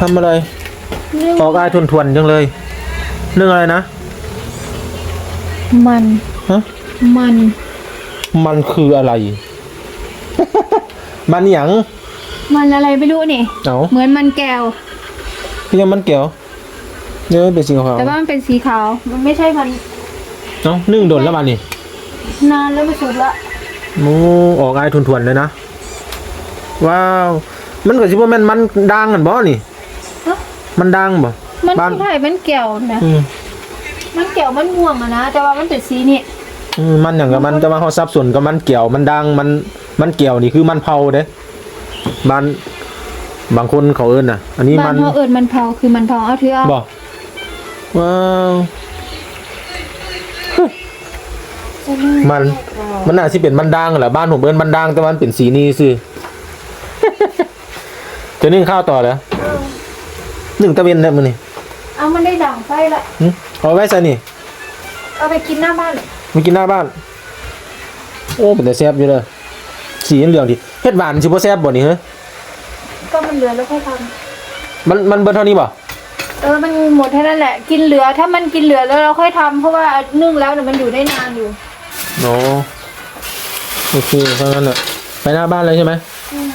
ทำอะไรเรื่องออกอายทวนทวนๆจังเลยเรื่องอะไรนะมันฮะมันมันคืออะไร มันหยังมันอะไรไม่รู้นี่ เอาเหมือนมันแก้ว พี่ยังมันเกี่ยวเนี่ยมันเป็นสีขาวแต่ว่ามันเป็นสีขาว มันไม่ใช่มันเนาะนึ่งโดนแล้วมันนี่นานแล้วไม่สุดละโอ้ออกอายทวนทวนๆเลยนะว้าว มันก็สิบ่แม่นมันดังกันบ่นี่ฮะ มันดังบ่ มันบ้านใช่มันแก้วนะ อืมมันแก้วมันม่วงอะนะ แต่ว่ามันเป็นสีนี่อืมมันอย่างกับมันจะมาเขาซับส่วนกับมันเกี่ยวมันดังมันมันเกี่ยวนี่คือมันเผาเด้บ้านบางคนเขาเอิ้นน่ะ อันนี้บ้ามันนเขาเอิญมันเผาคือมันเผาเอาเถือเอาบ่ว้าวมันมันน่าสิเป็นมันดังแหละบ้านผมเอิ้นมันดังแต่มันเป็นสีนี้ซื่อจะนึ่งข้าวต่อเหรอ นึ่งตะเวนได้มื้อนี่เอามันได้ดังไฟละหึเอาไว้ใส่นี่เอาไปกินหน้าบ้านมากินหน้าบ้าน โอ้เป็นแต่แซ่บอยู่เลยสีเหลืองดิเฮ็ดหวานสิบ่แซ่บบ่นี่เฮ้ก็มันเหลือแล้วค่อยทมันมันเบิดเท่านี้บ่ำเออมันหมดแค่นั้นแหละ กินเหลือถ้ามันกินเหลือแล้วเราค่อยทำเพราะว่านึ่งแล้วเนี่ยมันอยู่ได้นานอยู่โอ้โอเคเท่านั้นน่ะไปหน้าบ้านเลยใช่ไหมอืม